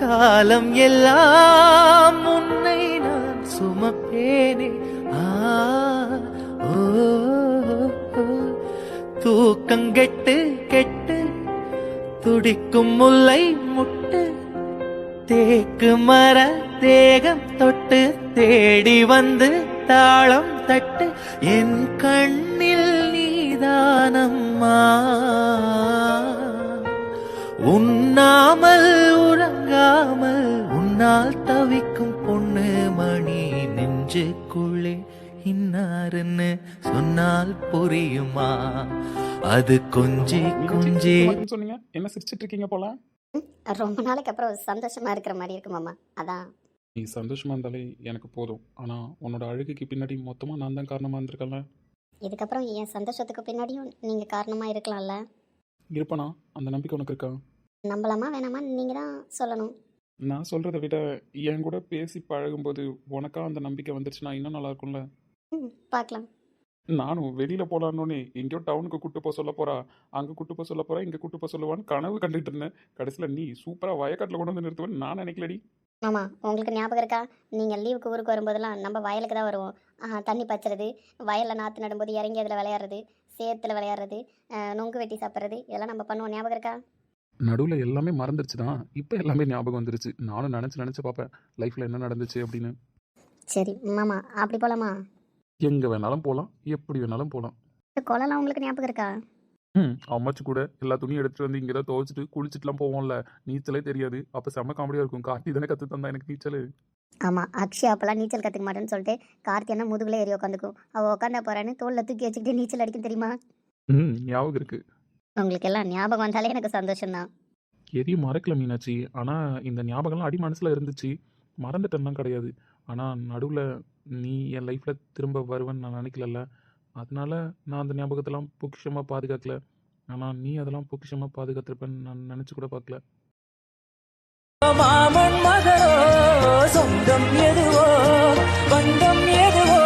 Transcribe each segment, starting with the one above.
காலம் எல்லாம் உன்னை நான் சுமப்பேனே. ஆ ஓ தூக்கங்கெட்டு கெட்டு துடிக்கும் முல்லை முட்டு தேக்கு மர தேகம் தொட்டு தேடி வந்து தாளம் தட்டு என் கண்ணில் நீதானம்மா உண்ணாமல் உறங்காமல் உன்னால் தவிக்கும் பொண்ணு மணி நெஞ்சுக்குள்ளே இன்னாருன்னு சொன்னால் புரியுமா? அது கொஞ்சி கொஞ்சி சொன்னீங்க. என்ன சிரிச்சிட்டு இருக்கீங்க போல? ரொம்ப நாளைக்கு அப்புறம் சந்தோஷமா இருக்கிற மாதிரி இருக்கு மாமா. அதான். நீ சந்தோஷமா இருந்தாலே எனக்கு போதும். ஆனா உன்னோட அழுகைக்கு பின்னாடி மொத்தமா நான் தான் காரணமா இருந்திருக்கேன்ல. இதுக்கப்புறம் என் சந்தோஷத்துக்கு பின்னாடியும் நீங்க காரணமா இருக்கலாம்ல. இருப்பனா? அந்த நம்பிக்கை உனக்கு இருக்கா? நம்பலாமா வேணாமா? நீங்க தான் சொல்லணும். நான் சொல்றதை விட என் கூட பேசி பழகும்போது உனக்கா அந்த நம்பிக்கை வந்துருச்சுன்னா இன்னும் நல்லா இருக்கும்ல ம் பார்க்கலாம் நானும் வெளியில போலான்னே எங்கேயோ டவுனுக்கு கூட்டு போக சொல்ல போறா. அங்க கூட்டு போக சொல்ல போறா இங்க கூட்டு போக சொல்லுவான்னு கனவு கண்டுட்டு இருந்தேன். கடைசியில நீ சூப்பரா வயக்காட்டுல கொண்டு வந்து நிறுத்துவேன்னு நான் நினைக்கலடி. மாமா உங்களுக்கு ஞாபகம் இருக்கா? நீங்கள் லீவுக்கு ஊருக்கு வரும்போதெல்லாம் நம்ம வயலுக்கு தான் வருவோம். தண்ணி பச்சுறது வயலில் நாற்று நடும்போது இறங்கி அதில் விளையாடுறது. சேத்துல விளையாடுறது நொங்கு வெட்டி சாப்பிட்றது இதெல்லாம் நம்ம பண்ணுவோம். ஞாபகம் இருக்கா? நடுவில் எல்லாமே மறந்துருச்சு தான் இப்போ எல்லாமே ஞாபகம் வந்துருச்சு. நானும் நினச்சி நினச்சி பார்ப்பேன். லைஃப்பில் என்ன நடந்துச்சு அப்படின்னு. சரி மாமா அப்படி போகலாமா எங்கே வேணாலும் போகலாம் எப்படி வேணாலும் போகலாம் குளம்லாம் உங்களுக்கு ஞாபகம் இருக்கா? ம். அம்மாச்சி கூட எல்லா துணியும் எடுத்துட்டு வந்து இங்கே தான் துவைச்சிட்டு குளிச்சுட்டுலாம் போவோம்ல. நீச்சலே தெரியாது. அப்போ செம்ம காமெடியாக இருக்கும். கார்த்தி தானே கற்று தந்தா எனக்கு நீச்சல். ஆமாம் அக்ஷயா அப்போல்லாம் நீச்சல் கற்றுக்க மாட்டேன்னு சொல்லிட்டு கார்த்தி அண்ணா முதுகுல ஏறி உட்காந்துக்கும் அவள் உட்காந்தா போகிறான்னு தோளில் தூக்கி வச்சுக்கிட்டு நீச்சல் அடிக்கும் தெரியுமா? ம். ஞாபகம் இருக்கு. உங்களுக்கு எல்லாம் ஞாபகம் வந்தாலே எனக்கு சந்தோஷம்தான். எதையும் மறக்கல மீனாட்சி. ஆனால் இந்த ஞாபகம்லாம் அடி மனசில் இருந்துச்சு. மறந்துட்டேன்லாம் கிடையாது. ஆனால் நடுவில் நீ என் லைஃப்பில் திரும்ப வருவேன்னு நான் நினைக்கலல்ல. அதனால நான் அந்த ஞாபகத்தெல்லாம் பொக்கிஷமாக பாதுகாக்கல. ஆனால் நீ அதெல்லாம் பொக்கிஷமாக பாதுகாத்திருப்பேன்னு நான் நினச்சி கூட பார்க்கல மாமன் மகளோ சொந்தம் எதுவோ பந்தம் எதுவோ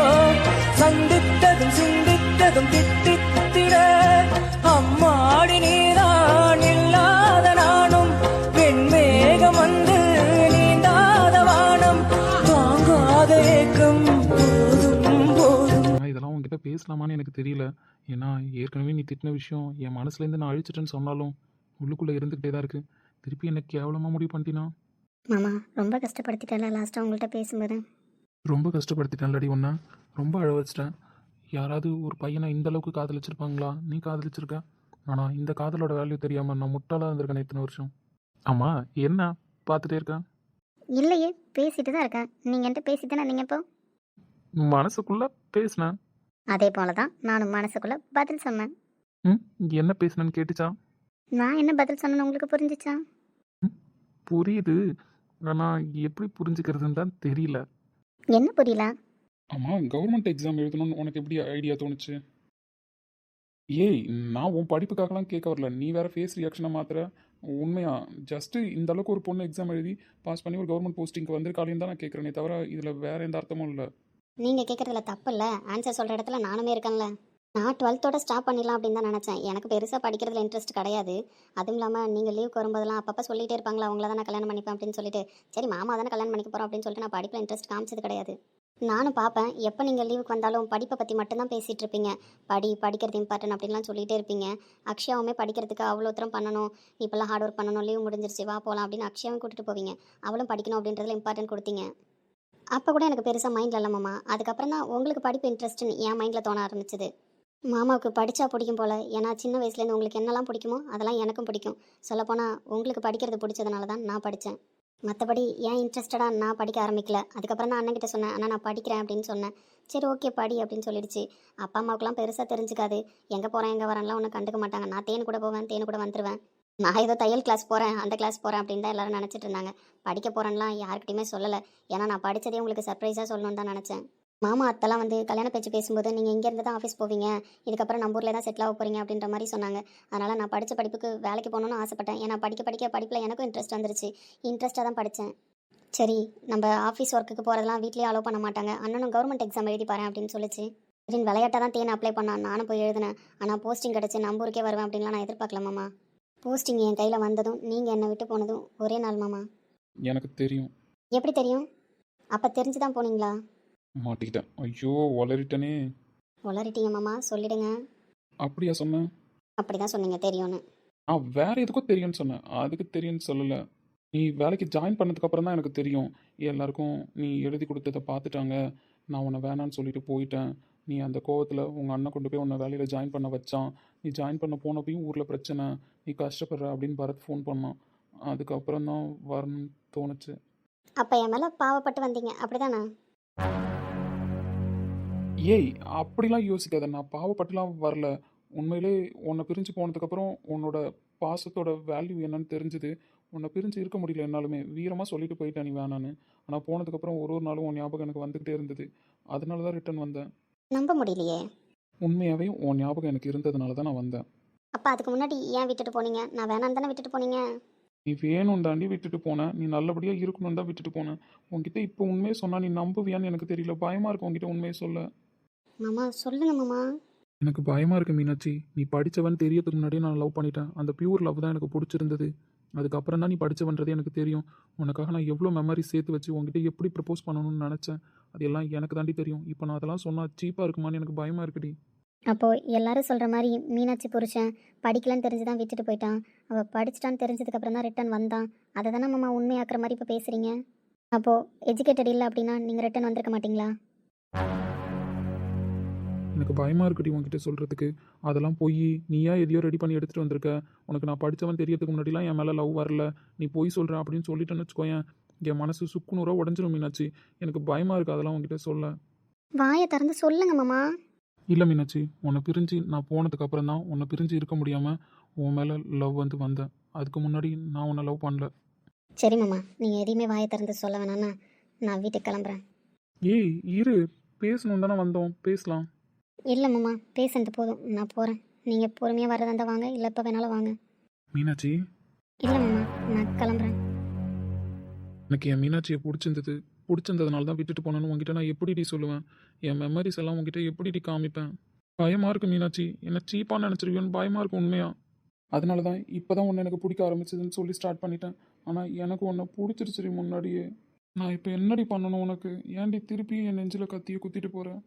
பேசலாமான்னு எனக்கு தெரியல. ஏன்னா ஏற்கனவே நீ திட்டின விஷயம் என் மனசுலேருந்து நான் அழிச்சிட்டேன்னு சொன்னாலும் உள்ளுக்குள்ளே இருந்துக்கிட்டே தான் இருக்குது திருப்பி எனக்கு கேவலமாக முடிவு பண்ணிட்டீனா? மாமா ரொம்ப கஷ்டப்படுத்திட்டேன்ல லாஸ்ட்டாக உங்கள்கிட்ட பேசும்போது. ரொம்ப கஷ்டப்படுத்திட்டேன்லடி ஒன்றா ரொம்ப அழ வச்சிட்டேன். யாராவது ஒரு பையனை இந்த அளவுக்கு காதலிச்சிருப்பாங்களா? நீ காதலிச்சிருக்க? ஆனால் இந்த காதலோட வேல்யூ தெரியாமல் நான் முட்டாளாக இருந்திருக்கேன் இத்தனை வருஷம். ஆமாம் என்ன பார்த்துட்டே இருக்கேன் இல்லையே பேசிட்டு தான் இருக்கேன். நீங்கள் என்கிட்ட பேசிட்டேனா நீங்கள் இப்போ? மனசுக்குள்ளே பேசினேன். அதே போல தான் நானும் மனசுக்குள்ளே பதில் சொன்னேன். ம் என்ன பேசினேன்னு கேட்டுச்சா? நான் என்ன பதில் சொன்னேன்னு உங்களுக்கு புரிஞ்சிச்சா? புரியுது. ஆனால் எப்படி புரிஞ்சுக்கிறதுன்னு தான் தெரியல. என்ன புரியல? ஆமாம் கவர்மெண்ட் எக்ஸாம் எழுதணும்னு உனக்கு எப்படி ஐடியா தோணுச்சு? ஏய் நான் உன் படிப்புக்காகலாம் கேட்க வரல. நீ வேற ஃபேஸ் ரியாக்ஷனை மாத்திர உண்மையா? ஜஸ்ட் இந்த அளவுக்கு ஒரு பொண்ணு எக்ஸாம் எழுதி பாஸ் பண்ணி ஒரு கவர்மெண்ட் போஸ்டிங்க்கு வந்திருக்காளேன்னு தான் நான் கேட்குறேனே தவிர இதில் வேற எந்த அர்த்தமும் இல்லை. நீங்கள் கேட்குறதுல தப்பு இல்லை ஆன்சர் சொல்கிற இடத்துல நானுமே இருக்கேன்ல. நான் டுவெல்த்தோட ஸ்டாப் பண்ணிடலாம் அப்படின்னு தான் நினச்சேன். எனக்கு பெருசாக படிக்கிறதுல இன்ட்ரெஸ்ட் கிடையாது. அதுவும் இல்லாமல் நீங்கள் லீவ் வரும்போதெல்லாம் அப்பப்போ சொல்லிகிட்டே இருப்பாங்களா அவங்கள தான் நான் கல்யாணம் பண்ணிப்பேன் அப்படின்னு சொல்லிட்டு. சரி மாமா தானே கல்யாணம் பண்ணிக்க போகிறோம் அப்படின்னு சொல்லிட்டு நான் படிப்பில் இன்ட்ரெஸ்ட் காமிச்சது கிடையாது. நானும் பார்ப்பேன் எப்போ நீங்கள் லீவுக்கு வந்தாலும் படிப்பை பற்றி மட்டும்தான் பேசிகிட்டு இருப்பீங்க. படி படிக்கிறது இம்பார்ட்டன் அப்படின்லாம் சொல்லிகிட்டே இருப்பீங்க. அக்ஷயாவுமே படிக்கிறதுக்கு அவ்வளோ தூரம் பண்ணணும். இப்போல்லாம் ஹார்ட் ஒர்க் பண்ணணும். லீவ் முடிஞ்சிருச்சு வா போகலாம் அப்படின்னு அக்ஷயாவும் கூட்டிகிட்டு போவீங்க. அவளும் படிக்கணும் அப்படின்றதுல இம்பார்ட்டன்ட் கொடுத்தீங்க. அப்போ கூட எனக்கு பெருசாக மைண்டில் இல்லை மாமா. அதுக்கப்புறம் தான் உங்களுக்கு படிப்பு இன்ட்ரெஸ்ட்டுன்னு என் மைண்டில் தோண ஆரம்பிச்சது. மாமாவுக்கு படித்தா பிடிக்கும் போல். ஏன்னா சின்ன வயசுலேருந்து உங்களுக்கு என்னெல்லாம் பிடிக்குமோ அதெல்லாம் எனக்கும் பிடிக்கும். சொல்லப்போனால் உங்களுக்கு படிக்கிறது பிடிச்சதுனால தான் நான் படித்தேன் மற்றபடி ஏன் இன்ட்ரெஸ்டடாக நான் படிக்க ஆரம்பிக்கல. அதுக்கப்புறம் தான் அண்ணன்கிட்ட சொன்னேன் ஆனால் நான் படிக்கிறேன் அப்படின்னு சொன்னேன். சரி ஓகே படி அப்படின்னு சொல்லிடுச்சு. அப்பா அம்மாவுக்குலாம் பெருசாக தெரிஞ்சுக்காது. எங்கே போகிறேன் எங்கே வரேன்லாம் ஒன்றும் கண்டுக்க மாட்டாங்க. நான் தேன் கூட போவேன் தேன் கூட வந்துடுவேன் நான் ஏதோ தையல் கிளாஸ் போகிறேன் அந்த கிளாஸ் போகிறேன் அப்படின்னு தான் எல்லாரும் நினச்சிட்டு இருந்தாங்க. படிக்க போகிறேன்லாம் யார்கிட்டையுமே சொல்லலை. ஏன்னா நான் படித்ததே உங்களுக்கு சர்ப்ரைஸாக சொல்லணும்னு தான் நினச்சேன். மாமா அத்தெல்லாம் வந்து கல்யாண பேச்சு பேசும்போது நீங்கள் இங்கேருந்து தான் ஆஃபீஸ் போவீங்க. இதுக்கப்புறம் நம்ம ஊரில் தான் செட்டில் ஆக போகிறீங்க அப்படின்ற மாதிரி சொன்னாங்க. அதனால் நான் படித்த படிப்புக்கு வேலைக்கு போகணுன்னு ஆசைப்பட்டேன். ஏன்னா படிக்க படிக்க படிப்பில் எனக்கும் இன்ட்ரெஸ்ட் வந்துருச்சு. இன்ட்ரெஸ்ட்டாக தான் படித்தேன் சரி நம்ம ஆஃபீஸ் ஒர்க்குக்கு போகிறதெல்லாம் வீட்லேயே அலோவ் பண்ண மாட்டாங்க. அண்ணனும் கவர்மெண்ட் எக்ஸாம் எழுதி பாரு அப்படின்னு சொல்லிச்சு. அப்படின்னு விளையாட்டாக தான் தேன் அப்ளை பண்ணான். நானும் போய் எழுதினேன். ஆனால் போஸ்டிங் கிடச்சி நம்ம ஊருக்கே வருவேன் அப்படின்லாம் நான் எதிர்பார்க்கலாமாம்மா போஸ்டிங் என் கையில் வந்ததும் நீங்கள் என்னை விட்டு போனதும் ஒரே நாள் மாமா. எனக்கு தெரியும். எப்படி தெரியும்? அப்போ தெரிஞ்சு தான் போனீங்களா? மாட்டிக்கிட்டேன். ஐயோ வளரிட்டனே உளறிட்டீங்க மாமா சொல்லிடுங்க. அப்படியா சொன்னேன்? அப்படி தான் சொன்னீங்க தெரியும்னு. ஆ வேற எதுக்கோ தெரியும்னு சொன்னேன். அதுக்கு தெரியும்னு சொல்லலை. நீ வேலைக்கு ஜாயின் பண்ணதுக்கு அப்புறம் தான் எனக்கு தெரியும். எல்லாருக்கும் நீ எழுதி கொடுத்ததை பார்த்துட்டாங்க. நான் உன்னை வேணான்னு சொல்லிட்டு போயிட்டேன். நீ அந்த கோவத்தில் உங்கள் அண்ணன் கொண்டு போய் உன்னை வேலையில் ஜாயின் பண்ண வச்சான். நீ ஜாயின் பண்ண போனப்பையும் ஊரில் பிரச்சனை. நீ கஷ்டப்படுற அப்படின்னு பரத் ஃபோன் பண்ணான். அதுக்கப்புறம் தான் வரணும்னு தோணுச்சு. அப்போ என் மேலே பாவப்பட்டு வந்தீங்க. அப்படிதானே? ஏய் அப்படிலாம் யோசிக்காத. நான் பாவப்பட்டுலாம் வரல. உண்மையிலே உன்னை பிரிஞ்சு போனதுக்கப்புறம் உன்னோட பாசத்தோட வேல்யூ என்னன்னு தெரிஞ்சுது. உன்னை பிரிஞ்சு இருக்க முடியல என்னாலுமே. வீரமாக சொல்லிட்டு போயிட்டேன் நீ வேணான்னு. ஆனால் போனதுக்கப்புறம் ஒரு ஒரு நாளும் உன் ஞாபகம் எனக்கு வந்துக்கிட்டே இருந்தது. அதனால தான் ரிட்டர்ன் வந்தேன். நம்ப முடியலையே. உண்மையாகவே உன் ஞாபகம் எனக்கு இருந்ததுனால தான் நான் வந்தேன். அப்போ அதுக்கு முன்னாடி ஏன் விட்டுட்டு போனீங்க? நான் வேணான்னு தானே விட்டுட்டு போனீங்க? நீ வேணும் தாண்டி விட்டுட்டு போனேன். நீ நல்லபடியாக இருக்கணும் தான் விட்டுட்டு போனேன். உன்கிட்ட இப்போ உண்மையை சொன்னால் நீ நம்புவியான்னு எனக்கு தெரியல. பயமாக இருக்கு உன்கிட்ட உண்மையை சொல்ல. மாமா சொல்லுங்க மாமா. எனக்கு பயமாக இருக்கு மீனாட்சி. நீ படித்தவன் தெரியறதுக்கு முன்னாடியே நான் லவ் பண்ணிட்டேன். அந்த பியூர் லவ் தான் எனக்கு பிடிச்சிருந்தது. அதுக்கப்புறம் தான் நீ படித்து பண்ணுறது எனக்கு தெரியும். உனக்காக நான் எவ்வளோ மெமரி சேர்த்து வச்சு உங்ககிட்ட எப்படி ப்ரப்போஸ் பண்ணணும்னு நினச்சேன். அது எல்லாம் எனக்கு தாண்டி தெரியும். இப்போ நான் அதெல்லாம் சொன்னால் சீப்பாக இருக்குமான்னு எனக்கு பயமாக இருக்குடி. அப்போது எல்லாரும் சொல்கிற மாதிரி மீனாட்சி புருஷன் படிக்கலன்னு தெரிஞ்சு தான் விட்டுட்டு போயிட்டான். அவள் படிச்சிட்டான்னு தெரிஞ்சதுக்கப்புறம் தான் ரிட்டன் வந்தான். அதை தானே மாமா உண்மையாக்குற மாதிரி இப்போ பேசுகிறீங்க அப்போது எஜுகேட்டட் இல்லை அப்படின்னா நீங்கள் ரிட்டன் வந்திருக்க மாட்டீங்களா? எனக்கு பயமாக இருக்குடி உன்கிட்ட சொல்கிறதுக்கு அதெல்லாம் போய் நீயா எதையோ ரெடி பண்ணி எடுத்துகிட்டு வந்திருக்க. உனக்கு நான் படித்தவன் தெரியறதுக்கு முன்னாடிலாம் என் மேலே லவ் வரல. நீ போய் சொல்கிற அப்படின்னு சொல்லிட்டேன்னு வச்சுக்கோயேன். என் மனசு சுக்குநூறாக உடஞ்சிரும் மீனாட்சி. எனக்கு பயமாக இருக்குது அதெல்லாம் உன்கிட்ட சொல்ல. வாயை திறந்து சொல்லுங்க மாமா. இல்லை மீனாட்சி உன்னை பிரிஞ்சு நான் போனதுக்கு அப்புறம் தான் உன்னை பிரிஞ்சு இருக்க முடியாமல் உன் மேலே லவ் வந்து வந்தேன். அதுக்கு முன்னாடி நான் உன்னை லவ் பண்ணல. சரி மாமா. நீங்கள் எதையுமே வாயை திறந்து சொல்ல வேணாண்ணா நான் வீட்டுக்கு கிளம்புறேன். ஏய் இரு. பேசணும் தானே வந்தோம். பேசலாம். இல்லை மாமா பேசுனது போதும். நான் போகிறேன் நீங்கள் பொறுமையாக வரதா இருந்தா வாங்க இல்லை எப்போ வேணாலும் வாங்க. மீனாட்சி? இல்லை மாமா நான் கிளம்புறேன். எனக்கு என் மீனாட்சியை பிடிச்சிருந்தது பிடிச்சிருந்ததுனால தான் விட்டுட்டு போனேன்னு உங்ககிட்ட நான் எப்படிடி சொல்லுவேன்? என் மெமரிஸ் எல்லாம் உங்ககிட்ட எப்படிடி காமிப்பேன்? பயமாக இருக்கு மீனாட்சி. என்ன சீப்பாக நினச்சிருவியோன்னு பயமாக இருக்கு உண்மையா? அதனால தான் இப்போ தான் உன்னை எனக்கு பிடிக்க ஆரம்பிச்சதுன்னு சொல்லி ஸ்டார்ட் பண்ணிட்டேன். ஆனால் எனக்கு உன்னை பிடிச்சிருச்சுடி முன்னாடியே. நான் இப்போ என்னடி பண்ணணும் உனக்கு? ஏன்டி திருப்பி என் நெஞ்சில் கத்தியை குத்திட்டு போகிறேன்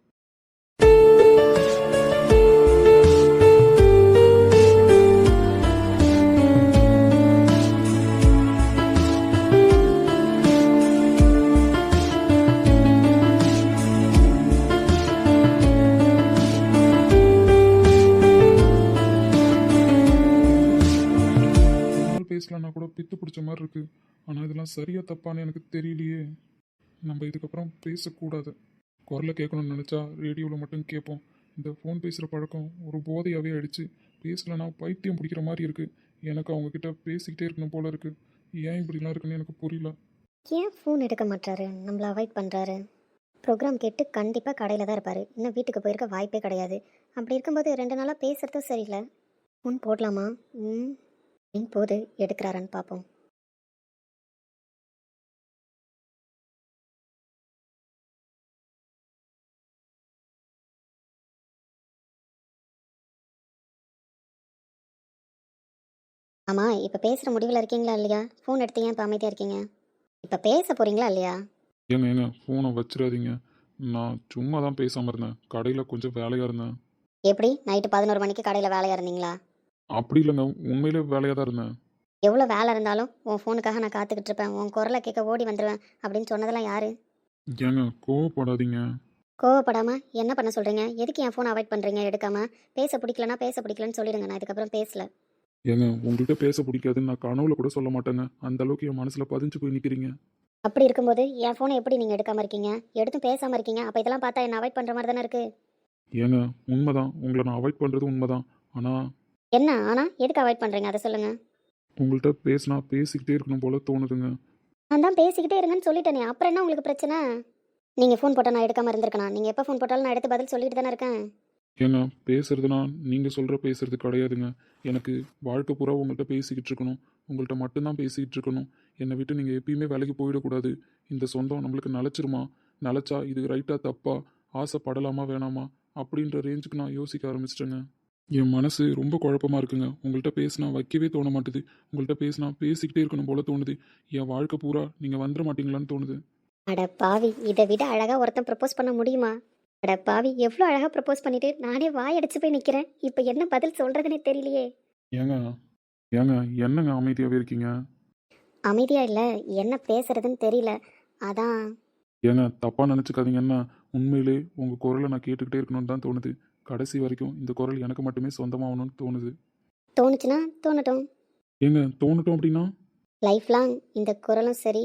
கூட பித்து பிடிச்ச மாதிரி இருக்கு. ஆனால் இதெல்லாம் சரியா தப்பான்னு எனக்கு தெரியலையே. நம்ம இதுக்கப்புறம் பேசக்கூடாது. குரலை கேட்கணும்னு நினச்சா ரேடியோவில் மட்டும் கேட்போம். இந்த ஃபோன் பேசுகிற பழக்கம் ஒரு போதையாகவே ஆயிடுச்சு. பேசலைன்னா பைத்தியம் பிடிக்கிற மாதிரி இருக்குது எனக்கு அவங்கக்கிட்ட பேசிக்கிட்டே இருக்கணும் போல இருக்குது ஏன் இப்படிலாம் இருக்குன்னு எனக்கு புரியல. ஏன் ஃபோன் எடுக்க மாட்டாரு நம்மளை அவாய்ட் பண்ணுறாரு ப்ரோக்ராம் கேட்டு கண்டிப்பாக கடையில் தான் இருப்பார். இன்னும் வீட்டுக்கு போயிருக்க வாய்ப்பே கிடையாது. அப்படி இருக்கும்போது ரெண்டு நாளாக பேசுகிறதும் சரியில்லை. ஃபோன் போடலாமா? ம். ம் போது எடுக்கிறாரான்னு பார்ப்போம் ஆமாம் இப்போ பேசுகிற முடிவில் இருக்கீங்களா இல்லையா? ஃபோன் எடுத்து ஏன் இப்போ அமைதியாக இருக்கீங்க? இப்போ பேச போகிறீங்களா இல்லையா? ஏங்க ஏங்க ஃபோனை வச்சிடாதீங்க. நான் சும்மா தான் பேசாமல் இருந்தேன். கடையில் கொஞ்சம் வேலையாக இருந்தேன். எப்படி? நைட்டு பதினோரு மணிக்கு கடையில் வேலையாக இருந்தீங்களா? அப்படி இல்லைங்க. உண்மையிலே வேலையாக தான் இருந்தேன். எவ்வளோ வேலை இருந்தாலும் உன் ஃபோனுக்காக நான் காத்துக்கிட்டு இருப்பேன். உன் குரலை கேட்க ஓடி வந்துடுவேன் அப்படின்னு சொன்னதெல்லாம் யாரு? ஏங்க கோவப்படாதீங்க. கோவப்படாமல் என்ன பண்ண சொல்கிறீங்க எதுக்கு என் ஃபோனை அவாய்ட் பண்ணுறீங்க எடுக்காமல் பேச பிடிக்கலனா பேச பிடிக்கலன்னு சொல்லிடுங்க. நான் இதுக்கப்புறம் பேசல. ஏங்க உங்கள்கிட்ட பேச பிடிக்காதுன்னு நான் கனவுல கூட சொல்ல மாட்டேங்க. அந்த அளவுக்கு என் மனசில் பதிஞ்சு போய் நிற்கிறீங்க அப்படி இருக்கும்போது என் ஃபோனை எப்படி நீங்கள் எடுக்காமல் இருக்கீங்க? எடுத்தும் பேசாமல் இருக்கீங்க. அப்போ இதெல்லாம் பார்த்தா என்ன அவாய்ட் பண்ணுற மாதிரி தானே இருக்குது ஏங்க உண்மைதான். உங்களை நான் அவாய்ட் பண்ணுறது உண்மைதான். ஆனால் என்ன ஆனால் எதுக்கு அவாய்ட் பண்ணுறீங்க அதை சொல்லுங்கள் உங்கள்கிட்ட பேசினா பேசிக்கிட்டே இருக்கணும் போல தோணுதுங்க. நான் தான் பேசிக்கிட்டே இருங்கன்னு சொல்லிட்டேனே அப்புறம் என்ன உங்களுக்கு பிரச்சனை? நீங்கள் ஃபோன் போட்டால் நான் எடுக்காமல் இருந்திருக்கேனா? நீங்கள் எப்போ ஃபோன் போட்டாலும் நான் எடுத்து பதில் சொல்லிட்டு தானே இருக்கேன்? ஏங்க பேசுறதுனா நீங்கள் சொல்கிற பேசுறது கிடையாதுங்க. எனக்கு வாழ்க்கை பூரா உங்கள்கிட்ட பேசிக்கிட்டு இருக்கணும். உங்கள்கிட்ட மட்டும்தான் பேசிக்கிட்டு இருக்கணும். என்னை விட்டு நீங்கள் எப்பயுமே வேலைக்கு போயிடக்கூடாது. இந்த சொந்தம் நம்மளுக்கு நிலச்சிருமா? நிலச்சா இது ரைட்டாக தப்பா? ஆசைப்படலாமா வேணாமா? அப்படின்ற ரேஞ்சுக்கு நான் யோசிக்க ஆரம்பிச்சிட்டேங்க. என் மனசு ரொம்ப குழப்பமா இருக்குங்க. உங்கள்கிட்ட பேசினா வைக்கவே தோண மாட்டுது. உங்கள்கிட்ட பேசினா பேசிக்கிட்டே இருக்கணும் போல தோணுது. என் வாழ்க்கை பூரா நீங்கள் வந்துட மாட்டீங்களான்னு தோணுது. அட பாவி இதை விட அழகாக ஒருத்தன் ப்ரப்போஸ் பண்ண முடியுமா? அட பாவி எவ்வளோ அழகாக ப்ரப்போஸ் பண்ணிட்டு நானே வாயடிச்சு போய் நிற்கிறேன் இப்போ என்ன பதில் சொல்கிறதுனே தெரியலையே. ஏங்க ஏங்க என்னங்க அமைதியாகவே இருக்கீங்க? அமைதியா இல்லை என்ன பேசுறதுன்னு தெரியல. அதான். ஏங்க தப்பாக நினச்சிக்காதீங்கன்னா உண்மையிலே உங்கள் குரலை நான் கேட்டுக்கிட்டே இருக்கணும்னு தான் தோணுது. கடைசி வரைக்கும் இந்த குரல் எனக்கு மட்டுமே சொந்தமாகணும்னு தோணுது. தோணுச்சுன்னா தோணட்டும். ஏங்க தோணட்டும் அப்படின்னா? லைஃப் லாங் இந்த குரலும் சரி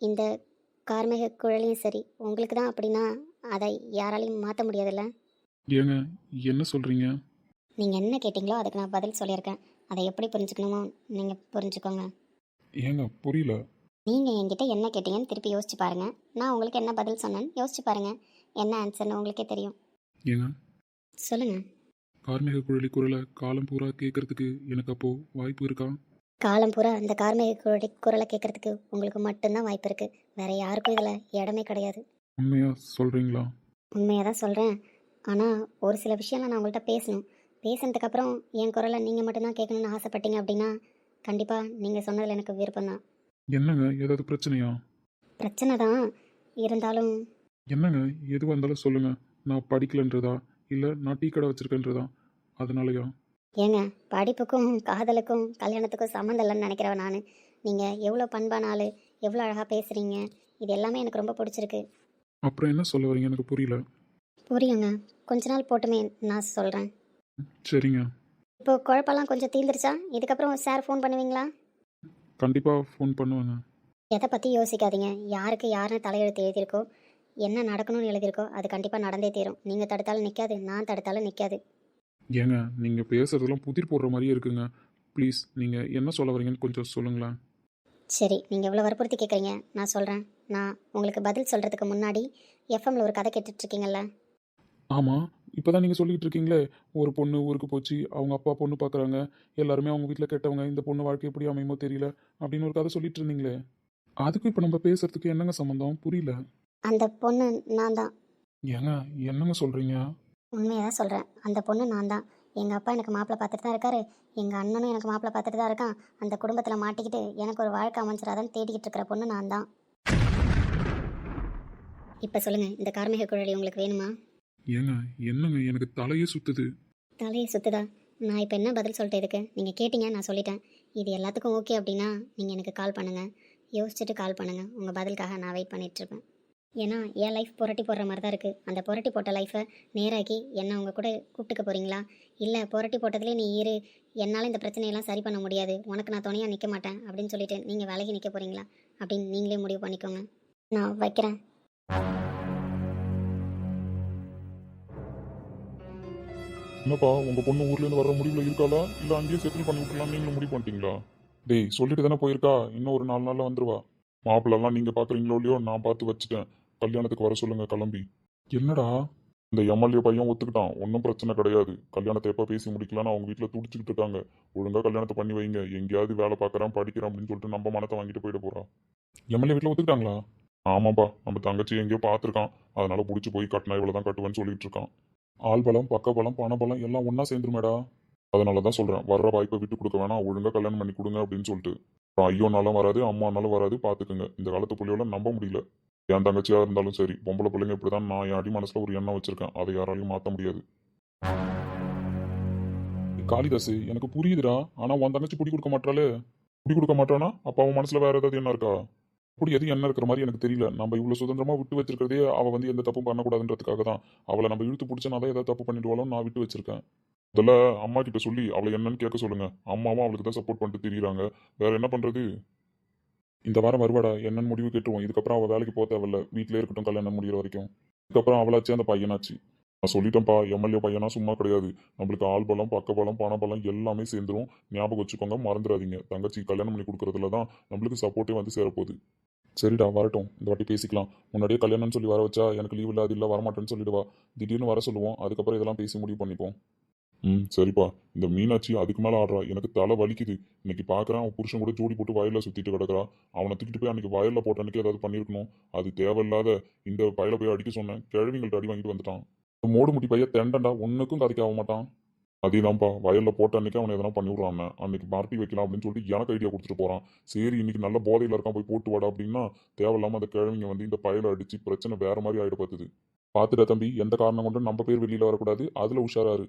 இந்த கார்மேக குழலையும் சரி உங்களுக்கு தான் அப்படின்னா அதை யாராலையும் மாற்ற முடியாதுல்ல? ஏங்க என்ன சொல்கிறீங்க நீங்கள் என்ன கேட்டிங்களோ அதுக்கு நான் பதில் சொல்லியிருக்கேன். அதை எப்படி புரிஞ்சுக்கணுமோ நீங்கள் புரிஞ்சுக்கோங்க. ஏங்க புரியல. நீங்கள் என்கிட்ட என்ன கேட்டீங்கன்னு திருப்பி யோசிச்சு பாருங்கள் நான் உங்களுக்கு என்ன பதில் சொன்னேன்னு யோசிச்சு பாருங்கள் என்ன ஆன்சர்னு உங்களுக்கே தெரியும். ஏங்க சொல்லுங்கள் கார்மிக குழலி குரலை காலம் பூரா கேட்கறதுக்கு எனக்கு அப்போ வாய்ப்பு இருக்கா? காலம் பூரா இந்த கார்மேக குரலை குரலை கேட்கறதுக்கு உங்களுக்கு மட்டும்தான் வாய்ப்பு இருக்குது வேற யாருக்கும் இதில் இடமே கிடையாது. உண்மையா சொல்றீங்களா? உண்மையாக தான் சொல்கிறேன் ஆனால் ஒரு சில விஷயம்லாம் நான் உங்கள்கிட்ட பேசணும். பேசினதுக்கப்புறம் என் குரலை நீங்கள் மட்டும்தான் கேட்கணும்னு ஆசைப்பட்டீங்க அப்படின்னா கண்டிப்பாக நீங்கள் சொன்னதில் எனக்கு விருப்பம் தான். என்னங்க? ஏதாவது பிரச்சனையா? பிரச்சனை தான். இருந்தாலும் என்னங்க? எதுவாக இருந்தாலும் சொல்லுங்க. நான் படிக்கலன்றதா? இல்லை நான் டீ கடை வச்சிருக்கேன்றதா? அதனாலயா? ஏங்க படிப்புக்கும் காதலுக்கும் கல்யாணத்துக்கும் சம்மந்தம் இல்லைன்னு நினைக்கிறவன் நான். நீங்கள் எவ்வளோ பண்பான ஆள் எவ்வளோ அழகாக பேசுகிறீங்க இது எல்லாமே எனக்கு ரொம்ப பிடிச்சிருக்கு. அப்புறம் என்ன சொல்ல வரீங்க? எனக்கு புரியல. புரியுங்க. கொஞ்ச நாள் போட்டுமே நான் சொல்கிறேன் சரிங்க. இப்போ குழப்பம்லாம் கொஞ்சம் தீர்ந்துருச்சா? இதுக்கப்புறம் சார் ஃபோன் பண்ணுவீங்களா? கண்டிப்பாக ஃபோன் பண்ணுவேங்க. எதை பற்றி யோசிக்காதீங்க. யாருக்கு யாருன்னு தலையெழுத்து எழுதியிருக்கோ என்ன நடக்கணும்னு எழுதியிருக்கோ அது கண்டிப்பாக நடந்தே தீரும். நீங்கள் தடுத்தாலும் நிற்காது நான் தடுத்தாலும் நிற்காது ஏங்க நீங்கள் பேசுறதெல்லாம் புதிர் போடுற மாதிரியே இருக்குங்க. ப்ளீஸ் நீங்கள் என்ன சொல்ல வரீங்கன்னு கொஞ்சம் சொல்லுங்களேன். சரி நீங்கள் எவ்வளோ வற்புறுத்தி கேட்குறீங்க நான் சொல்கிறேன் நான் உங்களுக்கு பதில் சொல்கிறதுக்கு முன்னாடி எஃப்எம்ல ஒரு கதை கேட்டுட்ருக்கீங்கல்ல? ஆமாம் இப்போ தான் நீங்கள் சொல்லிட்டு இருக்கீங்களே. ஒரு பொண்ணு ஊருக்கு போச்சு அவங்க அப்பா பொண்ணு பார்க்குறாங்க எல்லாருமே அவங்க வீட்டில் கேட்டவங்க இந்த பொண்ணு வாழ்க்கை எப்படி அமையுமோ தெரியல அப்படின்னு ஒரு கதை சொல்லிட்டு இருந்தீங்களே. அதுக்கும் இப்போ நம்ம பேசுறதுக்கு என்னங்க சம்மந்தம் புரியல. அந்த பொண்ணு நான் தான். ஏங்க என்னங்க சொல்கிறீங்க உண்மையாக தான் சொல்கிறேன் அந்த பொண்ணு நான் தான். எங்கள் அப்பா எனக்கு மாப்பிள்ளை பார்த்துட்டு தான் இருக்காரு. எங்கள் அண்ணனும் எனக்கு மாப்பிள்ளை பார்த்துட்டு தான் இருக்கான். அந்த குடும்பத்தில் மாட்டிக்கிட்டு எனக்கு ஒரு வாழ்க்கை அமைஞ்சிடாதான்னு தேடிக்கிட்டு இருக்கிற பொண்ணு நான் தான். இப்போ சொல்லுங்கள் இந்த கார்மிக குழலி உங்களுக்கு வேணுமா? ஏங்க என்னங்க எனக்கு தலையே சுத்துது? தலையை சுத்துதா? நான் இப்போ என்ன பதில் சொல்லிட்டு இதுக்கு? நீங்கள் கேட்டீங்க நான் சொல்லிட்டேன். இது எல்லாத்துக்கும் ஓகே அப்படின்னா நீங்கள் எனக்கு கால் பண்ணுங்கள் யோசிச்சுட்டு கால் பண்ணுங்கள் உங்கள் பதிலுக்காக நான் வெயிட் பண்ணிகிட்ருப்பேன் ஏன்னா என் லைஃப் புரட்டி போடுற மாதிரி தான் இருக்குது அந்த புரட்டி போட்ட லைஃப்பை நேராக்கி என்ன உங்கள் கூட கூப்பிட்டுக்க போகிறீங்களா இல்லை புரட்டி போட்டதுலேயே நீ இரு. என்னால் இந்த பிரச்சனையெல்லாம் சரி பண்ண முடியாது. உனக்கு நான் துணையாக நிற்க மாட்டேன். அப்படின்னு சொல்லிட்டு நீங்கள் விலகி நிற்க போகிறீங்களா அப்படின்னு நீங்களே முடிவு பண்ணிக்கோங்க. நான் வைக்கிறேன். என்னப்பா உங்கள் பொண்ணு ஊர்லேருந்து வர்ற முடிவுல இருக்காளா? இல்லை அங்கேயே செட்டில் பண்ணி விட்டுலாம் நீங்களும் முடிவு பண்ணிட்டீங்களா? டேய் சொல்லிட்டு தானே போயிருக்கா? இன்னும் ஒரு நாலு நாளில் வந்துருவா. மாப்பிள்ளெல்லாம் நீங்கள் பார்க்குறீங்களோ இல்லையோ நான் பார்த்து வச்சுட்டேன். கல்யாணத்துக்கு வர சொல்லுங்க கிளம்பி. என்னடா? இந்த எம்எல்ஏ பையன் ஒத்துக்கிட்டான். ஒன்றும் பிரச்சனை கிடையாது. கல்யாணத்தை எப்போ பேசி முடிக்கலாம்னு அவங்க வீட்டில் துடிச்சுக்கிட்டு இருக்காங்க. ஒழுங்கா கல்யாணத்தை பண்ணி வைங்க. எங்கேயாவது வேலை பார்க்குறான் படிக்கிறான் அப்படின்னு சொல்லிட்டு நம்ம மனத்தை வாங்கிட்டு போயிட போறா. எம்எல்ஏ வீட்டில் ஒத்துக்கிட்டாங்களா? ஆமாப்பா நம்ம தங்கச்சி எங்கேயோ பார்த்துருக்கான். அதனால பிடிச்சி போய் கட்டினா இவ்வளோ தான் கட்டுவேன்னு சொல்லிட்டு இருக்கான். ஆள் பலம் பக்க பலம் பண பலம் எல்லாம் ஒன்றா சேர்ந்துருமேடா. அதனால தான் சொல்கிறேன் வர்ற வாய்ப்பை விட்டு கொடுக்க வேணாம். ஒழுங்காக கல்யாணம் பண்ணி கொடுங்க அப்படின்னு சொல்லிட்டு. ஐயோனாலும் வராது அம்மானாலும் வராது. பார்த்துக்குங்க இந்த காலத்து பிள்ளையோட நம்ப முடியல. என் தங்கச்சியாக இருந்தாலும் சரி பொம்பளை பிள்ளைங்க இப்படி தான் நான் என் அடி மனசில் ஒரு எண்ணம் வச்சுருக்கேன். அதை யாராலையும் மாற்ற முடியாது. காளிதாஸ் எனக்கு புரியுதுடா. ஆனால் உன் தங்கச்சி பிடி கொடுக்க மாட்டாளே. பிடி கொடுக்க மாட்டானா? அப்போ அவன் மனசில் வேறு ஏதாவது என்ன இருக்கா? அப்படி எது என்ன இருக்கிற மாதிரி எனக்கு தெரியல. நம்ம இவ்வளோ சுதந்திரமாக விட்டு வச்சிருக்கிறதே அவள் வந்து எந்த தப்பும் பண்ணக்கூடாதுன்றதுக்காக தான். அவளை நம்ம இழுத்து பிடிச்சா தான் ஏதாவது தப்பு பண்ணிடுவாளோ நான் விட்டு வச்சிருக்கேன். முதல்ல அம்மா கிட்ட சொல்லி அவளை என்னன்னு கேட்க சொல்லுங்க. அம்மாவும் அவளுக்கு தான் சப்போர்ட் பண்ணிட்டு தெரியுறாங்க. வேற என்ன பண்றது? இந்த வாரம் வருவாடா என்னன்னு முடிவு கேட்டுருவோம். இதுக்கப்புறம் அவள் வேலைக்கு போக தேவையில்ல. வீட்டிலே இருக்கட்டும் கல்யாணம் முடிகிற வரைக்கும். இதுக்கப்புறம் அவளாச்சு அந்த பையனாச்சு. நான் சொல்லிட்டேன்ப்பா எம்எல்ஏ பையனா சும்மா கிடையாது. நம்மளுக்கு ஆள் பலம் பக்க பலம் பண பலம் எல்லாமே சேர்ந்துரும். ஞாபகம் வச்சுக்கோங்க மறந்துடாதீங்க. தங்கச்சி கல்யாணம் பண்ணி கொடுக்கறதுல தான் நம்மளுக்கு சப்போர்ட்டே வந்து சேரப்போகுது. சரிடா வரட்டும். இந்த வாட்டி பேசிக்கலாம். முன்னாடியே கல்யாணம்னு சொல்லி வர வச்சா எனக்கு லீவ் இல்லை அது இல்லை வரமாட்டேன்னு சொல்லிடுவா. திடீர்னு வர சொல்லுவோம். அதுக்கப்புறம் இதெல்லாம் பேசி முடிவு பண்ணிப்போம். ம் சரிப்பா. இந்த மீனாட்சி அதுக்கு மேலே ஆடுறா. எனக்கு தலை வலிக்குது. இன்னைக்கு பார்க்குறான் அவன் புருஷன் கூட ஜோடி போட்டு வயலில் சுற்றிட்டு கிடக்குறா. அவனை தூக்கிட்டு போய் அன்றைக்கி வயலில் போட்ட அன்றைக்கி ஏதாவது பண்ணியிருக்கணும் அது தேவையில்லாத இந்த பையில போய் அடிக்க சொன்னேன். கிழவிங்கள்ட்ட அடி வாங்கிட்டு வந்துட்டான். மோடு முட்டி பையன் தெண்டண்டா. ஒன்றுக்கும் கதைக்கு ஆக மாட்டான். அதேதான்ப்பா. வயலில் போட்ட அன்றைக்கி அவனை எதனா பண்ணிவிடுறான் அன்னைக்கு பார்ட்டி வைக்கலாம் அப்படின்னு சொல்லிட்டு எனக்கு ஐடியா கொடுத்துட்டு போகிறான் சரி இன்னைக்கு நல்ல போதையில் இருக்கான் போய் போட்டு வாடா அப்படின்னா தேவையில்லாமல் அந்த கிழவிங்க வந்து இந்த பயலை அடிச்சு பிரச்சனை வேறு மாதிரி ஆயிட பார்த்துது பார்த்துட்டா தம்பி எந்த காரணம் கொண்டு நம்ம பேர் வெளியில் வரக்கூடாது. அதில் உஷாராரு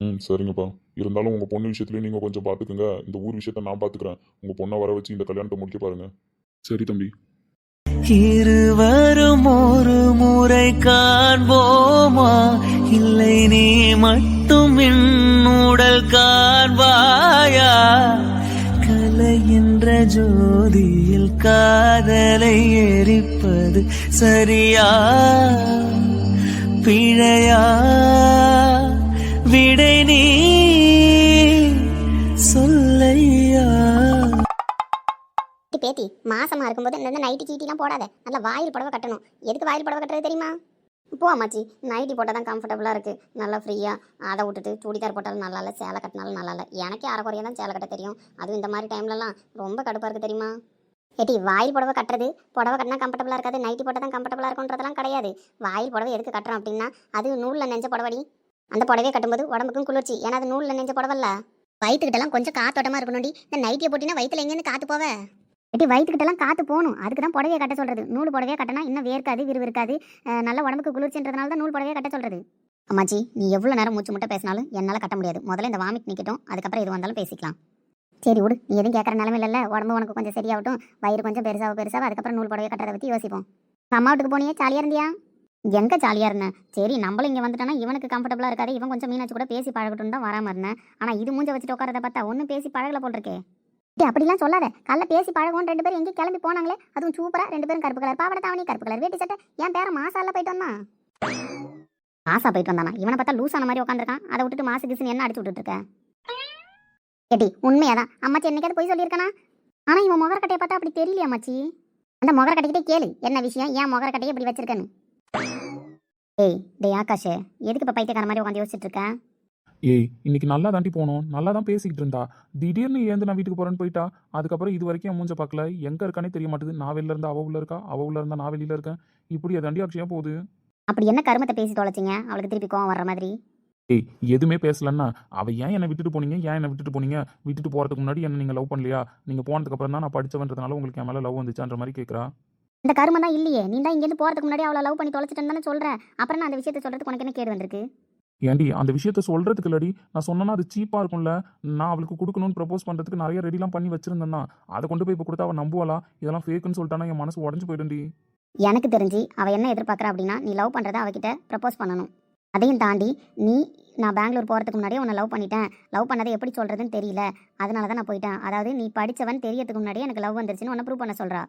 ம் சரிங்கப்பா. இருந்தாலும் உங்க பொண்ணு விஷயத்துலேயும் நீங்க கொஞ்சம் பார்த்துக்குங்க இந்த ஊர் விஷயத்த நான் பார்த்துக்கிறேன் உங்க பொண்ணை வர வச்சு இந்த கல்யாணத்தை முடிக்க பாருங்க. சரி தம்பி. இருவரும் ஒரு முறை காண்போமா? இல்லை நீ மட்டும் என்னுடல் காண்பாயா? கலை என்ற ஜோதியில் காதலை எரிப்பது சரியா? பிழையா? விடை நீ சொல்லையா? பேத்தி மாசமா இருக்கும்போது இந்த நைட்டி சீட்டிலாம் போடாத. நல்லா வாயில் புடவை கட்டணும். எதுக்கு வாயில் புடவை கட்டுறது தெரியுமா? போ அம்மாச்சி நைட்டி போட்டால் தான் கம்ஃபர்டபுளாக இருக்குது நல்லா ஃப்ரீயாக அதை விட்டுட்டு சுடிதார் போட்டாலும் நல்லா இல்லை சேலை கட்டினாலும் நல்லா இல்லை எனக்கே அரை குறைய தான் சேலை கட்ட தெரியும். அதுவும் இந்த மாதிரி டைம்லலாம் ரொம்ப கடுப்பாக இருக்குது தெரியுமா? ஏட்டி வாயில் புடவை கட்டுறது புடவை கட்டினா கம்ஃபர்டபுளாக இருக்காது. நைட்டி போட்டால் தான் கம்ஃபர்டபுளாக இருக்குன்றதெல்லாம் கிடையாது. வாயில் புடவை எதுக்கு கட்டுறோம் அப்படின்னா அது நூலில் நெஞ்ச புடவடி. அந்த புடவையை கட்டும்போது உடம்புக்கும் குளிர்ச்சி. ஏன்னா அது நூலில் நெஞ்ச புடவல்ல. வயிற்றுக்கிட்டலாம் கொஞ்சம் காத்தோட்டமாக இருக்கணும்டி. இந்த நைட்டியை போட்டினா வயிற்றுல எங்கேருந்து காற்று போவ? எட்டி வயிற்றுக்கிட்டலாம் காற்று போகணும்? அதுக்கு தான் புடவையை கட்ட சொல்கிறது நூல் புடவையை கட்டினா இன்னும் வேர்க்காது விறுவிறுக்காது. இருக்காது நல்ல உடம்புக்கு குளிர்ச்சின்றதுனால தான் நூல் புடவையை கட்ட சொல்கிறது அம்மாச்சி நீ எவ்வளோ நேரம் மூச்சு முட்டை பேசினாலும் என்னால் கட்ட முடியாது. முதல்ல இந்த வாமிட் நிற்கட்டும் அதுக்கப்புறம் எது வந்தாலும் பேசிக்கலாம். சரி விடு. நீ எதுவும் கேட்குற நிலமையில இல்லை உடம்பு உனக்கு கொஞ்சம் சரியாகட்டும். வயிறு கொஞ்சம் பெருசாக பெருசாக அதுக்கப்புறம் நூல் புடவையை கட்டுறதை பற்றி யோசிப்போம். அம்மா வீட்டுக்கு போனியே? ஜாலியாக இருந்தியா? எங்கே ஜாலியாக இருந்தேன் சரி நம்மளும் இங்கே வந்துட்டோன்னா இவனுக்கு கம்ஃபர்டபுளாக இருக்காது. இவன் கொஞ்சம் மீனாச்சு கூட பேசி பழகட்டும் தான் வராமல் இருந்தேன். ஆனால் இது மூஞ்ச வச்சுட்டு உட்காரத பார்த்தா ஒன்றும் பேசி பழகல போல் இருக்கே டேய் அப்படிலாம் சொல்லாத. காலைல பேசி பழகும் ரெண்டு பேரும் எங்கேயும் கிளம்பி போனாங்களே அதுவும் சூப்பரா ரெண்டு பேரும் கருப்பு கலர் பாவட தாவணி கருப்பு கலர் வேட்டி சட்டை. என் பேரை மாசால போயிட்டு வந்தான். மாசா போயிட்டு வந்தானா? இவனை பார்த்தா லூசான மாதிரி உட்காந்துருக்கான் அதை விட்டுட்டு மாசு கிசுன்னு என்ன அடிச்சு விட்டுட்டு இருக்க? ஏடி உண்மையாதான். அம்மாச்சி என்னைக்காவது போய் சொல்லியிருக்கானா? ஆனா இவன் முகரக்கட்டையை பார்த்தா அப்படி தெரியலையா அம்மாச்சி. அந்த முகரக்கட்டைக்கிட்டே கேளு என்ன விஷயம்? ஏன் முகரக்கட்டையை இப்படி வச்சிருக்கேன்னு. ஏய் டேய் ஆகாஷே எதுக்கு இப்போ பைத்தியக்கார மாதிரி உட்காந்து யோசிச்சுட்டு இருக்கேன் ஏய் இன்னைக்கு நல்லா தாண்டி போனோம். நல்லா தான் பேசிக்கிட்டு இருந்தா. திடீர்னு ஏந்து நான் வீட்டுக்கு போறேன்னு போயிட்டா? அதுக்கப்புறம் இது வரைக்கும் மூஞ்ச பார்க்கல. எங்க இருக்கானே தெரிய மாட்டுது. நான் வெளில இருந்தா அவ உள்ள இருக்கா? அவ உள்ள இருந்தா நான் வெளியில இருக்கேன். இப்படி அதாண்டி அக்ஷயா போகுது. அப்படி என்ன கருமத்தை பேசி தொலைச்சிங்க? அவளுக்கு திருப்பி கோவம் வர்ற மாதிரி. ஏய் எதுவுமே பேசலன்னா அவ ஏன் என்னை விட்டுட்டு போனீங்க? ஏன் என்னை விட்டுட்டு போனீங்க? விட்டுட்டு போறதுக்கு முன்னாடி என்ன நீங்க லவ் பண்ணலையா? நீங்க போனதுக்கு அப்புறம் தான் நான் படிச்சவன்றதுனால உங்களுக்கு என் மேல லவ் வந்துச்சான்ற மாதிரி கேக்குறா. இந்த கருமம் தான் இல்லையே. நீ தான் இங்கேருந்து போகிறதுக்கு முன்னாடி அவளை லவ் பண்ணி தொலைச்சிட்டேன்னு தானே சொல்கிறேன் அப்புறம் நான் அந்த விஷயத்தை சொல்கிறதுக்கு உனக்கு என்ன கேடு வந்திருக்கு? ஏண்டி அந்த விஷயத்த சொல்றதுக்கு இல்லடி. நான் சொன்னேன்னா அது சீப்பா இருக்கும்ல. நான் அவளுக்கு கொடுக்கணும்னு ப்ரப்போஸ் பண்றதுக்கு நிறைய ரெடிலாம் பண்ணி வச்சிருந்தேன் தான் அதை கொண்டு போய் இப்போ கொடுத்தா அவள் நம்புவாளா? இதெல்லாம் ஃபேக்குன்னு சொல்லிட்டானா என் மனசு உடஞ்சு போயிடும்டி. எனக்கு தெரிஞ்சு அவள் என்ன எதிர்பார்க்குறா அப்படின்னா நீ லவ் பண்ணுறத அவகிட்ட ப்ரப்போஸ் பண்ணணும். அதையும் தாண்டி நீ நான் பெங்களூர் போகிறதுக்கு முன்னாடியே உன்னை லவ் பண்ணிட்டேன். லவ் பண்ணதை எப்படி சொல்கிறதுன்னு தெரியல. அதனால தான் நான் போயிட்டேன். அதாவது நீ படித்தவன் தெரியறதுக்கு முன்னாடியே எனக்கு லவ் வந்துருச்சுன்னு உன்னை ப்ரூவ் பண்ண சொல்கிறா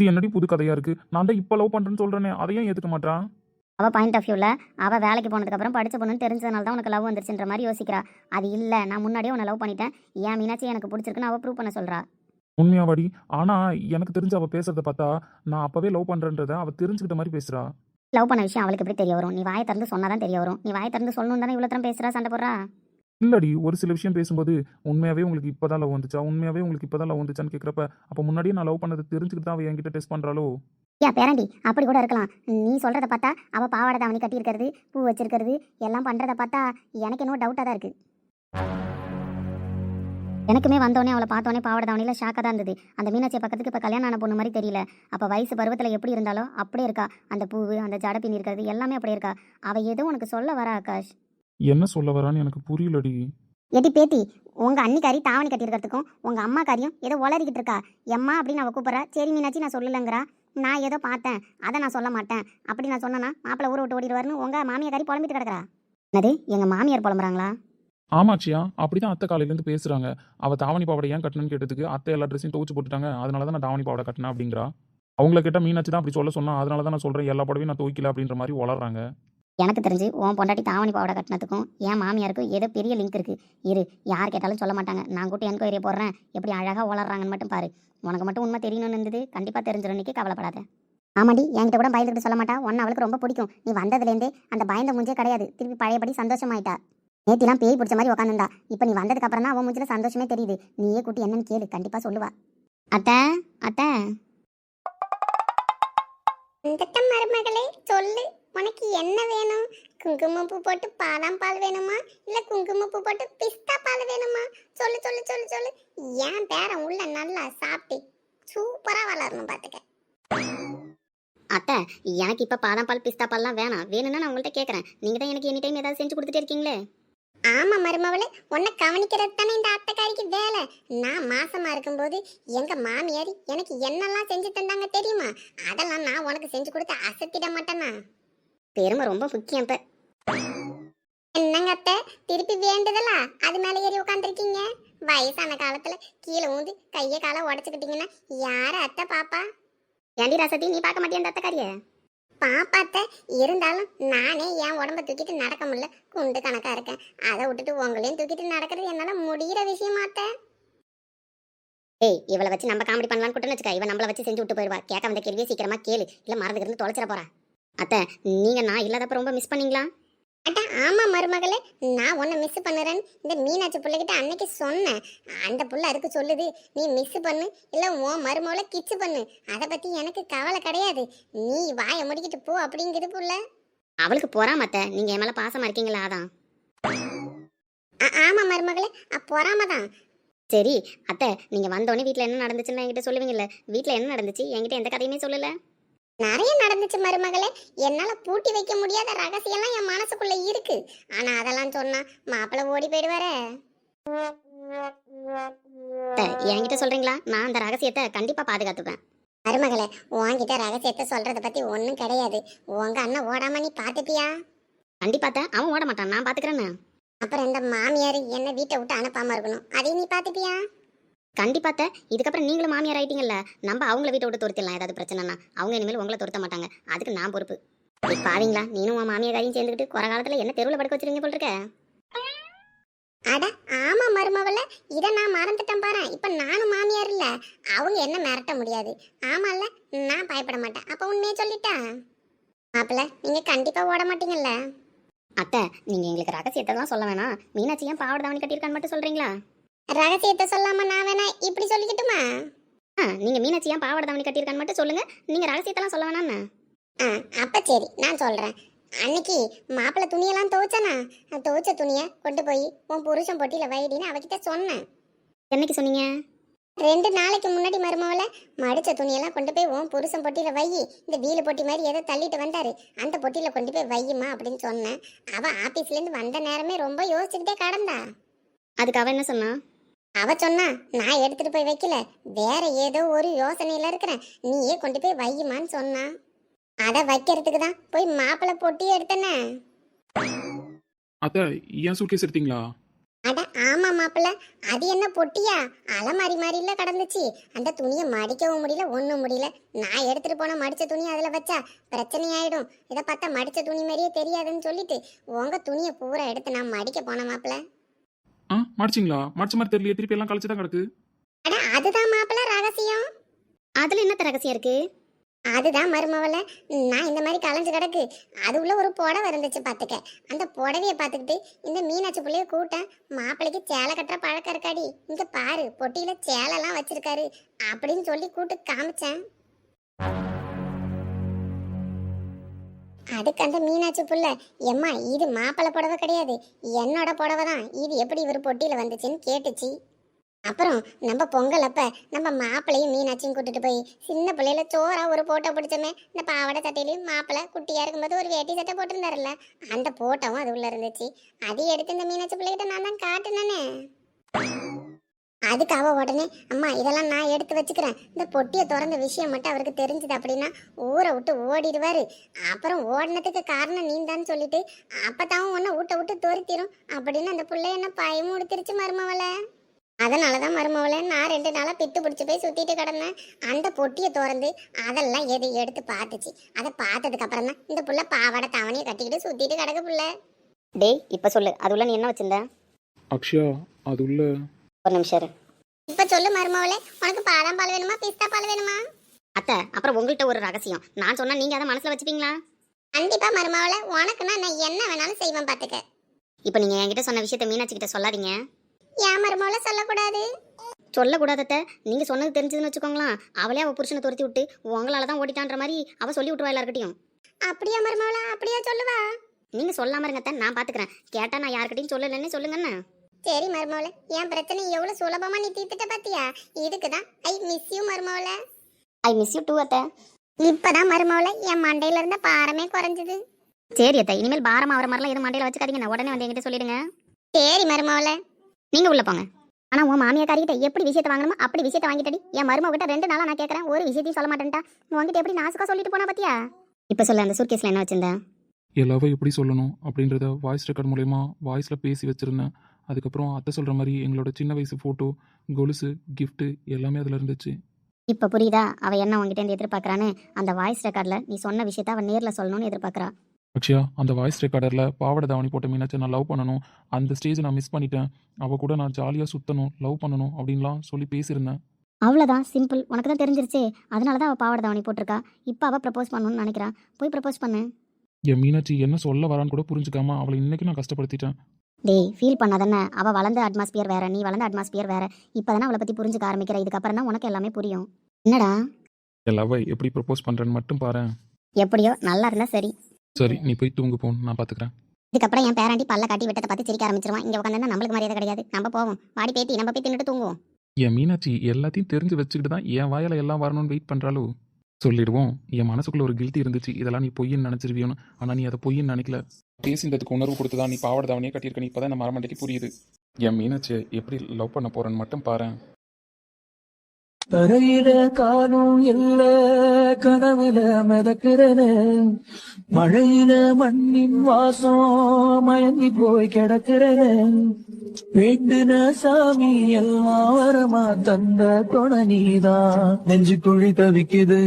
இது என்னடி புது கதையா இருக்கு? நான் தான் இப்போ லவ் பண்றேன்னு சொல்றேனே அதையும் ஏத்துக்க மாட்டா அவள் பாயிண்ட் ஆஃப் வியூவில் அவள் வேலைக்கு போனதுக்கப்புறம் படித்த பொண்ணுன்னு தெரிஞ்சதுனால தான் உனக்கு லவ் வந்துருச்சுன்ற மாதிரி யோசிக்கிறா. அது இல்லை நான் முன்னாடியே உன்னை லவ் பண்ணிட்டேன். ஏன் மீனாட்சி எனக்கு பிடிச்சிருக்குன்னு அவள் ப்ரூவ் பண்ண சொல்கிறா உண்மையாவாடி? ஆனா எனக்கு தெரிஞ்சு அவ பேசுறத பார்த்தா நான் அப்பவே லவ் பண்றேன்றத அவ தெரிஞ்சுக்கிட்ட மாதிரி பேசுறா. லவ் பண்ண விஷயம் அவளுக்கு எப்படி தெரிய வரும்? நீ வாயை திறந்து சொன்னால் தான் தெரிய வரும். நீ வாயை திறந்து சொல்லணும் தானே இவ்வளோ தரம் பேசுகிறா சண்டை போடுறா? இல்லடி ஒரு சில விஷயம் பேசும்போது உண்மையாவே உங்களுக்கு இப்பதான் லவ் வந்துச்சா? உண்மையாவே உங்களுக்கு இப்பதான் லவ் வந்துச்சான்னு கேட்குறப்ப அப்போ முன்னாடியே நான் லவ் பண்ணது தெரிஞ்சுக்கிட்டு தான் அவள் என்கிட்ட டெஸ்ட் பண்றாளோ? யா பேரண்டி அப்படி கூட இருக்கலாம். நீ சொல்கிறத பார்த்தா அவள் பாவாடை தாவணி கட்டியிருக்கிறது பூ வச்சிருக்கிறது எல்லாம் பண்ணுறத பார்த்தா எனக்கு இன்னும் டவுட்டாக தான் இருக்குது எனக்குமே வந்தோடனே அவளை பார்த்தோன்னே பாவாடை தாவணியில் ஷாக்காக தான் இருந்தது. அந்த மீனாட்சி பக்கத்துக்கு இப்போ கல்யாணம் ஆன பொண்ணு மாதிரி தெரியல. அப்போ வயசு பருவத்தில் எப்படி இருந்தாலோ அப்படியே இருக்கா. அந்த பூவு அந்த ஜட பின்னி இருக்கிறது எல்லாமே அப்படியே இருக்கா. அவள் எதுவும் உனக்கு சொல்ல வரா ஆகாஷ். என்ன சொல்ல வரான்னு எனக்கு புரியலடி. எட்டி பேத்தி உங்கள் அன்னிக்காரி தாவணி கட்டியிருக்கிறதுக்கும் உங்கள் அம்மாக்காரியும் ஏதோ உளறிக்கிட்டு இருக்கா. எம்மா அப்படின்னு அவள் கூப்பிட்றா. சரி மீனாட்சி நான் சொல்லலைங்கிறா. நான் ஏதோ பார்த்தேன். அதை நான் சொல்ல மாட்டேன். அப்படி நான் சொன்னேன்னா மாப்பிள்ளை ஊரை விட்டு ஓடிடுவாருன்னு உங்கள் மாமியாக்காரி புலம்பிட்டு கிடக்குறா. என்னது எங்கள் மாமியார் புலம்புறாங்களா? ஆமாச்சியா அப்படிதான் அத்தை காலையில இருந்து பேசுறாங்க. அவ தாவணி பாவாடை ஏன் கட்டணும்னு கேட்டதுக்கு அத்தை எல்லா ட்ரெஸ்ஸையும் துவச்சு போட்டுட்டாங்க. அதனால தான் நான் தாவணி பாவாடை கட்டினேன் அப்படிங்கிறா. அவங்கள கேட்ட மீனாட்சி தான் அப்படி சொல்ல சொன்னா அதனால தான் நான் சொல்றேன். எல்லா புடவையும் நான் துவைக்கல அப்படின்ற மாதிரி வளர்றாங்க எனக்கு தெரிஞ்சு உன் பொண்டாட்டி தாவணி பாவடை கட்டினதுக்கும் என் மாமியாருக்கும் ஏதோ பெரிய லிங்க் இருக்கு. இரு யார் கேட்டாலும் சொல்ல மாட்டாங்க. நான் கூட்டி என்கொயரி போடுறேன். எப்படி அழகாக வளர்றாங்கன்னு மட்டும் பாரு. உனக்கு மட்டும் உண்மை தெரியணும்னு இருந்தது கண்டிப்பாக தெரிஞ்சிடும் இன்னைக்கு கவலைப்படாத. ஆமாடி என்கிட்ட கூட பயந்துட்டு சொல்ல மாட்டா. உன்னை அவளுக்கு ரொம்ப பிடிக்கும். நீ வந்ததுலேருந்தே அந்த பயந்த மூஞ்சே கிடையாது. திருப்பி பழையபடி சந்தோஷமாயிட்டா. நேத்திலாம் பேய் பிடிச்ச மாதிரி உட்காந்துருந்தா இப்போ நீ வந்ததுக்கு அப்புறம் தான் அவன் மூஞ்சில சந்தோஷமே தெரியுது. நீயே கூட்டி என்னன்னு கேளு. கண்டிப்பாக சொல்லுவா. அத்தை அத்தை. மருமகளே சொல்லு. உனக்கு என்ன வேணும்? குங்குமப்பூ போட்டு பாதாம் பால் வேணுமா? இல்ல குங்குமப்பூ போட்டு பிஸ்தா பால் வேணுமா? சொல்லு சொல்லு சொல்லு சொல்லு. என் பேரன் உள்ள நல்லா சாப்பிட்டு சூப்பரா வளரணும் பாத்துக்க. அத்தை எனக்கு இப்போ பாதாம் பால் பிஸ்தா பால்லாம் வேணாம். வேணும்னா நான் உங்கள்கிட்ட கேட்குறேன் நீங்கள் தான் எனக்கு எனி டைம் ஏதாவது செஞ்சு கொடுத்துட்டே இருக்கீங்களே? ஆமா மருமவளே உன்னை கவனிக்கிறது தானே இந்த அத்தைக்காரிக்கு வேலை. நான் மாசமா இருக்கும்போது எங்க மாமியார் எனக்கு என்னெல்லாம் செஞ்சு தந்தாங்க தெரியுமா? அதெல்லாம் நான் உனக்கு செஞ்சு கொடுத்து அசத்திட மாட்டேனா? பெருமை ரொம்ப முக்கியம் இப்ப. என்னங்க அத்தை? திருப்பி வேண்டுதலா? அது மேல ஏறி உட்காந்துருக்கீங்க வயசான காலத்துல கீழே ஊந்து கைய காலை உடச்சுக்கிட்டீங்கன்னா யார அத்தை பாப்பா? ஏண்டி ரசதி நீ பார்க்க மாட்டேன் அந்த அத்தைக்காரிய? பாப்பாத்த இருந்தாலும் நானே என் உடம்ப தூக்கிட்டு நடக்க முடியல. குண்டு கணக்கா இருக்கேன். அதை விட்டுட்டு உங்களையும் தூக்கிட்டு நடக்கிறது என்னால முடிகிற விஷயமாத்த ஏய் இவளை வச்சு நம்ம காமெடி பண்ணலாம்னு கூட்டணும் வச்சுக்கா. இவன் நம்மளை வச்சு செஞ்சு விட்டு போயிடுவா கேட்க வந்த கேள்வியை சீக்கிரமா கேளு. இல்லை மறந்துக்கிறது தொலைச்சிட போறா. அத்தை நீங்க நான் இல்லாதப்ப ரொம்ப மிஸ் பண்ணீங்களா? அட்டா ஆமா மருமகளே நான் உன்னை மிஸ் பண்ணுறேன்னு இந்த மீனாட்சி பிள்ளைகிட்ட அன்னைக்கு சொன்னேன். அந்த புள்ள அதுக்கு சொல்லுது நீ மிஸ் பண்ணு இல்லை உன் மருமகளை கிச்சு பண்ணு. அதை பத்தி எனக்கு கவலை கிடையாது. நீ வாயை முடிக்கிட்டு போ அப்படிங்குது புள்ள. அவளுக்கு பொறாம மத்த நீங்க என் மேலே பாசமா இருக்கீங்களா அதான். ஆ- ஆமா மருமகளே பொறாம தான். சரி அத்தை நீங்க வந்தோடனே வீட்ல என்ன நடந்துச்சுன்னு என்கிட்ட சொல்லுவீங்கல்ல வீட்டில் என்ன நடந்துச்சு? என்கிட்ட எந்த கதையுமே சொல்லல. நிறைய நடந்துச்சு மருமகளே. என்னால பூட்டி வைக்க முடியாத ரகசியம்லாம் என் மனசுக்குள்ள இருக்கு. ஆனா அதெல்லாம் சொன்னா மாப்பிள்ளை ஓடி போயிடுவாரே. என்கிட்ட சொல்றீங்களா? நான் அந்த ரகசியத்தை கண்டிப்பா பாதுகாத்துப்பேன். மருமகளே உன்கிட்ட ரகசியத்தை சொல்றத பத்தி ஒண்ணும் கிடையாது. உங்க அண்ணன் ஓடாம நீ பாத்துப்பியா? கண்டிப்பா அத்தை, அவன் ஓட மாட்டான் நான் பாத்துக்கிறேன்னு. அப்புறம் இந்த மாமியார் என்ன வீட்டை விட்டு அனுப்பாம இருக்கணும். அதையும் நீ பாத்துப்பியா? கண்டிப்பா அத்தை, இதுக்கப்புறம் நீங்களும் மாமியார் ஆயிட்டீங்கல்ல. நம்ம அவங்கள வீட்டை விட்டு துரத்திடலாம். ஏதாவது பிரச்சனைனா அவங்க இனிமேல் உங்களை துரத்த மாட்டாங்க. அதுக்கு நான் பொறுப்பு. பாவீங்களா? நீனும் உன் மாமியாரையும் சேர்ந்துக்கிட்டு குறை காலத்துல என்ன தெருவில் படுக்க வச்சிருங்க போல் இருக்க? அட ஆமா மருமவள. இத நான் மறந்துட்டேன் பாரு இப்ப நானும் மாமியார் இல்ல. அவங்க என்ன மிரட்ட முடியாது. ஆமால்ல நான் பயப்பட மாட்டேன். அப்ப உண்மையை சொல்லிட்டேன் மாப்பிள்ள நீங்க கண்டிப்பா ஓட மாட்டீங்கல்ல. அத்தை நீங்க எங்களுக்கு ரகசியத்தை தான் சொல்ல வேணாம். மீனாட்சி ஏன் பாவாடை தாவணி கட்டியிருக்கான்னு மட்டும் சொல்றீங்களா? ரகசியத்தை சொல்லாம நான் வேணா இப்படி சொல்லிக்கிட்டுமா? ஆ நீங்க மீனாட்சி ஏன் பாவாடை தாவணி கட்டியிருக்கான்னு மட்டும் சொல்லுங்க. நீங்க ரகசியத்தெல்லாம் சொல்ல வேணாம்னு. ஆ அப்ப சரி நான் சொல்றேன். அன்னைக்கு மாப்பிள்ளை துணியெல்லாம் துவைச்சனா? துவைச்ச துணியை கொண்டு போய் உன் புருஷன் பொட்டியில வைடின்னு அவகிட்ட சொன்னேன். என்னைக்கு சொன்னீங்க? ரெண்டு நாளைக்கு முன்னாடி மருமவள மடிச்ச துணியெல்லாம் கொண்டு போய் உன் புருஷன் பொட்டியில வை. இந்த வீலு பொட்டி மாதிரி ஏதோ தள்ளிட்டு வந்தாரு. அந்த பொட்டியில கொண்டு போய் வையுமா அப்படின்னு சொன்னேன். அவ ஆபீஸ்ல இருந்து வந்த நேரமே ரொம்ப யோசிச்சுக்கிட்டே கடந்தா. அதுக்கு அவ என்ன சொன்னா? அவ சொன்னா நான் எடுத்துட்டு போய் வைக்கல. வேற ஏதோ ஒரு யோசனையில இருக்கிறேன். நீயே கொண்டு போய் வையுமான்னு சொன்னா. அதை வைக்கிறதுக்கு தான் போய் மாப்பிள்ளை பொட்டியை எடுத்தனே. அத்தை ஏன் சூட்கேஸ் எடுத்தீங்களா? அட ஆமா மாப்பிள்ள அது என்ன பொட்டியா? அலமாரி மாதிரில கடந்துச்சு. அந்த துணியை மடிக்கவும் முடியல ஒண்ணும் முடியல. நான் எடுத்துட்டு போன மடிச்ச துணி அதுல வச்சா பிரச்சனை ஆயிடும் இதை பார்த்தா மடிச்ச துணி மாதிரியே தெரியாதுன்னு சொல்லிட்டு உங்க துணியை பூரா எடுத்து நான் மடிக்க போன மாப்பிள்ள ஆ மடிச்சிங்களா? மடிச்ச மாதிரி தெரியல திருப்பி எல்லாம் கழிச்சு தான் கிடக்கு. அட அதுதான் மாப்பிள்ள ரகசியம். அதுல என்ன ரகசியம் இருக்கு? அதுதான் மருமவள. நான் இந்த மாதிரி கலைஞ்சு கிடக்கு. அது உள்ள ஒரு புடவை இருந்துச்சு பார்த்துக்க அந்த புடவைய பார்த்துக்கிட்டு இந்த மீனாட்சி புள்ளைய கூட்டேன் மாப்பிள்ளைக்கு சேலை கட்டுற பழக்கம் இருக்காடி. இங்க பாரு பொட்டியில சேலைலாம் வச்சிருக்காரு. அப்படின்னு சொல்லி கூட்டு காமிச்சேன். அதுக்கு அந்த மீனாட்சி புள்ள. எம்மா இது மாப்பிள்ளை புடவை கிடையாது. என்னோட புடவை தான். இது எப்படி இவர் பொட்டியில் வந்துச்சுன்னு கேட்டுச்சு. அப்புறம் நம்ம பொங்கல் அப்ப நம்ம மாப்பிள்ளையும் மீனாட்சியும் கூட்டிட்டு போய் சின்ன பிள்ளையில சோறா ஒரு போட்டோ பிடிச்சோமே. இந்த பாவாடை சட்டையிலையும் மாப்பிள்ளை குட்டியா இருக்கும்போது ஒரு வேட்டி சட்டை போட்டிருந்தாருல்ல. அந்த போட்டோவும் அது உள்ள இருந்துச்சு. அதையும் எடுத்து இந்த மீனாட்சி பிள்ளைகிட்ட நான் தான் காட்டுனேனே. அதுக்கு அவ உடனே அம்மா இதெல்லாம் நான் எடுத்து வச்சுக்கிறேன். இந்த பொட்டியை திறந்த விஷயம் மட்டும் அவருக்கு தெரிஞ்சது அப்படின்னா ஊரை விட்டு ஓடிடுவாரு. அப்புறம் ஓடினதுக்கு காரணம் நீந்தான்னு சொல்லிட்டு அப்பதான் உன்னை ஊட்ட விட்டு துரத்திரும் அப்படின்னு அந்த பிள்ளை என்ன பயமுடுத்திருச்சு மருமவளை? அதனாலதான் மருமவளை நான் ரெண்டு நாளா பித்து பிடிச்சி போய் சுத்திட்டு கிடந்தேன். அந்த பொட்டியை திறந்து அதெல்லாம் எது எடுத்து பார்த்துச்சு. அதை பார்த்ததுக்கு அப்புறம் தான் இந்த புள்ள பாவாடை தாவணியை கட்டிக்கிட்டு சுத்திட்டு கிடக்கு புள்ள. டேய் இப்ப சொல்லு. அது உள்ள நீ என்ன வச்சிருந்த? அக்ஷயா அது உள்ள ஒரு நிமிஷம். இப்ப சொல்லு மருமவளே உனக்கு பாதாம் பால் வேணுமா பிஸ்தா பால் வேணுமா? அத்தை அப்புறம் உங்கள்கிட்ட ஒரு ரகசியம். நான் சொன்னா நீங்க அதை மனசுல வச்சுப்பீங்களா? கண்டிப்பா மருமவளை உனக்குன்னா நான் என்ன வேணாலும் செய்வேன் பாத்துக்க. இப்போ நீங்க என்கிட்ட சொன்ன விஷயத்த மீனாட்சி கிட்ட சொல்லாதீங்க. ஏன் மருமவளை சொல்லக்கூடாது? சொல்லக்கூடாதத்த நீங்க சொன்னது தெரிஞ்சதுன்னு வச்சுக்கோங்களேன். அவளே அவ புருஷனை துரத்தி விட்டு உங்களால தான் ஓடிட்டான்ற மாதிரி அவ சொல்லி விட்டுருவா எல்லாருக்கிட்டையும் அப்படியா மருமவள அப்படியா சொல்லுவா? நீங்க சொல்லாம இருங்க அத்தை, நான் பாத்துக்கிறேன். கேட்டா நான் யார்கிட்டயும் சொல்லலன்னு சொல்லுங்கன்னு சரி மருமவள என் பிரச்சனை எவ்வளவு சுலபமா நீ தீர்த்துட்ட பாத்தியா? இதுக்குதான். ஐ மிஸ் யூ மருமவள. ஐ மிஸ் யூ டூ அத்தை. இப்பதான் மருமவள என் மண்டையில இருந்த பாரமே குறைஞ்சது. சரி அத்தை இனிமேல் பாரமா வர மாதிரிலாம் எதுவும் மண்டையில வச்சுக்காதீங்க. நான் உடனே வந்து என்கிட்ட சொல்லிடுங்க. சரி மருமவள. நீங்க உள்ள போங்க. ஆனா உன் மாமியாக்காரிகிட்ட எப்படி விஷயத்தை வாங்கணுமோ அப்படி விஷயத்தை வாங்கிட்டடி. என் மருமக கிட்ட ரெண்டு நாளா நான் கேட்கறேன் ஒரு விஷயத்தையும் சொல்ல மாட்டேன்டா உன்கிட்ட எப்படி நாசுக்கா சொல்லிட்டு போனா பாத்தியா? இப்ப சொல்லு அந்த சூட்கேஸ்ல என்ன வச்சிருந்தேன் எல்லாவே எப்படி சொல்லணும் அப்படின்றத வாய்ஸ் ரெக்கார்ட் மூலயமா வாய்ஸில் பேசி வச்சுருந்தேன். அதுக்கப்புறம் அத்தை சொல்கிற மாதிரி எங்களோட சின்ன வயசு ஃபோட்டோ கொலுசு gift எல்லாமே அதில் இருந்துச்சு. இப்ப புரியுதா? அவ என்ன இருந்து எதிர்பார்க்கறான்னு? அந்த வாய்ஸ் ரெக்கார்ட்ல நீ சொன்ன விஷயத்த அவ நேர்ல சொல்லணும்னு எதிர்பார்க்கறா. அக்ஷயா அந்த வாய்ஸ் ரெக்கார்டரில் பாவாடை தாவணி போட்ட மீனாச்சை நான் லவ் பண்ணணும். அந்த ஸ்டேஜ் நான் மிஸ் பண்ணிட்டேன். அவள் கூட நான் ஜாலியாக சுற்றணும் லவ் பண்ணணும் அப்படின்லாம் சொல்லி பேசியிருந்தேன். அவ்வளவுதான் சிம்பிள் உனக்கு தான் தெரிஞ்சிருச்சே. அதனால தான் அவ பாவாடை தாவணி போட்டிருக்கா. இப்போ அவ ப்ரப்போஸ் பண்ணணும்னு நினைக்கிறா. போய் ப்ரப்போஸ் பண்ணு. என் மீனாட்சி என்ன சொல்ல வரான்னு கூட புரிஞ்சுக்காம அவளை இன்னைக்கு நான் கஷ்டப்படுத்திட்டேன். டேய் ஃபீல் பண்ணாதானே? அவ வளர்ந்த அட்மாஸ்பியர் வேற நீ வளர்ந்த அட்மாஸ்பியர் வேற. இப்பதானே அவளை பத்தி புரிஞ்சுக்க ஆரம்பிக்கிற? இதுக்கப்புறம் தான் உனக்கு எல்லாமே புரியும். என்னடா? என் லவ்வை எப்படி ப்ரப்போஸ் பண்ணுறேன்னு மட்டும் பாரு எப்படியோ நல்லா இருந்தா சரி. சரி நீ போய் தூங்கு போன் நான் பார்த்துக்கிறேன் இதுக்கப்புறம் என் பேராண்டி பல்ல காட்டி விட்டத்தை பார்த்து சிரிக்க ஆரம்பிச்சிருவான். இங்க உட்காந்து நம்மளுக்கு மரியாதை கிடையாது. நம்ம போவோம். வாடி பேத்தி நம்ம போய் தின்னுட்டு தூங்குவோம். என் மீனாட்சி எல்லாத்தையும் தெரிஞ்சு வச்சுக்கிட்டு தான் என் வாயால் எல்லாம் வரணும்னு வெயிட் பண்ணுறாளோ சொல்லிடுவோம். என் மனசுக்குள்ள ஒரு கில்ட்டி இருந்துச்சு. இதெல்லாம் நீ பொய்ன்னு நினச்சிருவியோன்னு. ஆனால் நீ அதை பொய்ன்னு நினைக்கல. பேசினதுக்கு உணர்வு கொடுத்து தான் நீ பாவட தாவணியே கட்டியிருக்க. நீ இப்போ தான் மரமண்டைக்கு புரியுது. என் மீனாட்சியை எப்படி லவ் பண்ண போறேன்னு மட்டும் பாரு. தரையில காலும் இல்ல கனவுல மிதக்கிறன மழையில மண்ணின் வாசம் மயங்கி போய் கிடக்கிறன வேண்டுன சாமி எல்லாம் வரமா தந்த துணை நீதான். நெஞ்சு குழி தவிக்குது.